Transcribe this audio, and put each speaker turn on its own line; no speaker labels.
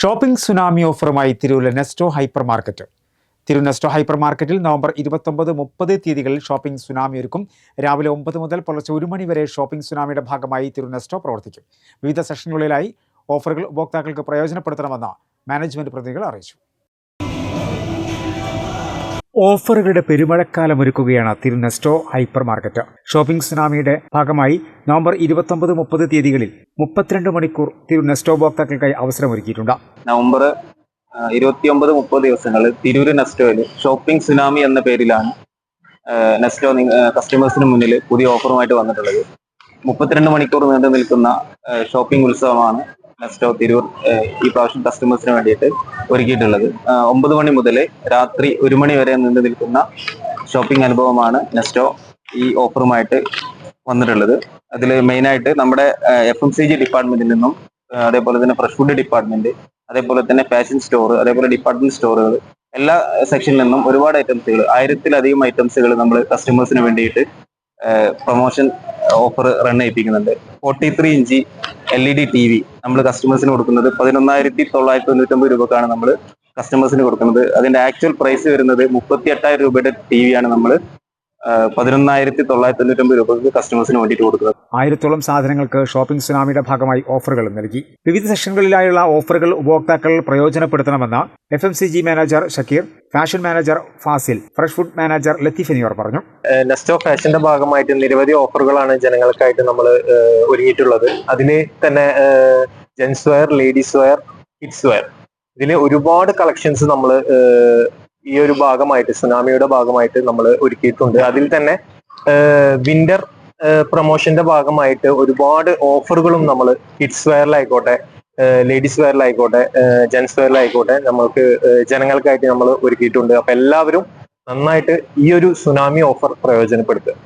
Shopping tsunami ഓഫറുമായി തിരൂരിലെ Nesto hyper market. തിരു Nesto hyper മാർക്കറ്റിൽ നവംബർ ഇരുപത്തൊമ്പത് മുപ്പത് തീയതികളിൽ ഷോപ്പിംഗ് സുനാമി ഒരുക്കും. രാവിലെ ഒമ്പത് മുതൽ പുലർച്ചെ ഒരു മണി വരെ ഷോപ്പിംഗ് സുനാമിയുടെ ഭാഗമായി തിരു നെസ്റ്റോ പ്രവർത്തിക്കും. വിവിധ സെഷനുകളിലായി ഓഫറുകൾ ഉപഭോക്താക്കൾക്ക് പ്രയോജനപ്പെടുത്തണമെന്ന് മാനേജ്മെന്റ് പ്രതിനിധികൾ അറിയിച്ചു. ഓഫറുകളുടെ പെരുമഴക്കാലം ഒരുക്കുകയാണ് തിരുനെസ്റ്റോ ഹൈപ്പർ മാർക്കറ്റ് ഷോപ്പിംഗ് സുനാമിയുടെ ഭാഗമായി നവംബർ ഇരുപത്തൊമ്പത് മുപ്പത് തീയതികളിൽ മുപ്പത്തിരണ്ട് മണിക്കൂർ തിരുനെസ്റ്റോ ഉപഭോക്താക്കൾക്കായി അവസരമൊരുക്കിയിട്ടുണ്ട്.
നവംബർ ഇരുപത്തിയൊമ്പത് മുപ്പത് ദിവസങ്ങളിൽ തിരൂര് നെസ്റ്റോയിൽ ഷോപ്പിംഗ് സുനാമി എന്ന പേരിലാണ് നെസ്റ്റോ കസ്റ്റമേഴ്സിന് മുന്നിൽ പുതിയ ഓഫറുമായിട്ട് വന്നിട്ടുള്ളത്. മുപ്പത്തിരണ്ട് മണിക്കൂർ നീണ്ടു നിൽക്കുന്ന ഷോപ്പിംഗ് ഉത്സവമാണ് നെസ്റ്റോ തിരൂർ ഈ പ്രാവശ്യം കസ്റ്റമേഴ്സിന് വേണ്ടിയിട്ട് ഒരുക്കിയിട്ടുള്ളത്. ഒമ്പത് മണി മുതൽ രാത്രി ഒരു മണി വരെ നീണ്ടു നിൽക്കുന്ന ഷോപ്പിംഗ് അനുഭവമാണ് നെസ്റ്റോ ഈ ഓഫറുമായിട്ട് വന്നിട്ടുള്ളത്. അതിൽ മെയിനായിട്ട് നമ്മുടെ എഫ് എം സി ജി ഡിപ്പാർട്ട്മെന്റിൽ നിന്നും അതേപോലെ തന്നെ ഫ്രഷ് ഫുഡ് ഡിപ്പാർട്ട്മെന്റ് അതേപോലെ തന്നെ ഫാഷൻ സ്റ്റോർ അതേപോലെ ഡിപ്പാർട്ട്മെന്റ് സ്റ്റോറുകൾ എല്ലാ സെക്ഷനിൽ നിന്നും ഒരുപാട് ഐറ്റംസുകൾ ആയിരത്തിലധികം ഐറ്റംസുകൾ നമ്മൾ കസ്റ്റമേഴ്സിന് വേണ്ടിയിട്ട് promotion offer run ചെയ്യിപ്പിക്കുന്നുണ്ട്. Forty three inch L E D T V നമ്മൾ കസ്റ്റമേഴ്സിന് കൊടുക്കുന്നത് പതിനൊന്നായിരത്തി തൊള്ളായിരത്തി തൊണ്ണൂറ്റൊമ്പത് രൂപക്കാണ് നമ്മൾ കസ്റ്റമേഴ്സിന് കൊടുക്കുന്നത്. അതിന്റെ ആക്ച്വൽ പ്രൈസ് വരുന്നത് മുപ്പത്തി എട്ടായിരം രൂപയുടെ ടി വി ആണ് നമ്മൾ പതിനൊന്നായിരത്തി തൊള്ളായിരത്തി തൊണ്ണൂറ്റൊമ്പത് രൂപ കസ്റ്റമേഴ്സിന് വേണ്ടിയിട്ട് കൊടുക്കുന്നത്.
ആയിരത്തോളം സാധനങ്ങൾക്ക് ഷോപ്പിംഗ് സുനാമിയുടെ ഭാഗമായി ഓഫറുകളും നൽകി. വിവിധ സെക്ഷനുകളിലായുള്ള ഓഫറുകൾ ഉപഭോക്താക്കൾ പ്രയോജനപ്പെടുത്തണമെന്ന് F M C G manager Shakir fashion manager Fazil fresh food manager Latheef എന്നിവർ പറഞ്ഞു.
നെസ്റ്റോ ഫാഷന്റെ ഭാഗമായിട്ട് നിരവധി ഓഫറുകളാണ് ജനങ്ങൾക്കായിട്ട് നമ്മൾ ഒരുങ്ങിയിട്ടുള്ളത്. അതിൽ തന്നെ gents wear ladies wear kids wear ഇതിൽ ഒരുപാട് കളക്ഷൻസ് നമ്മൾ ഈ ഒരു ഭാഗമായിട്ട് സുനാമിയുടെ ഭാഗമായിട്ട് നമ്മൾ ഒരുക്കിയിട്ടുണ്ട്. അതിൽ തന്നെ വിന്റർ പ്രൊമോഷന്റെ ഭാഗമായിട്ട് ഒരുപാട് ഓഫറുകളും നമ്മൾ കിഡ്സ് വെയറിലായിക്കോട്ടെ ലേഡീസ് വെയറിലായിക്കോട്ടെ ജെൻസ് വെയറിലായിക്കോട്ടെ നമ്മൾക്ക് ജനങ്ങൾക്കായിട്ട് നമ്മൾ ഒരുക്കിയിട്ടുണ്ട്. അപ്പൊ എല്ലാവരും നന്നായിട്ട് ഈ ഒരു സുനാമി ഓഫർ പ്രയോജനപ്പെടുത്തുക.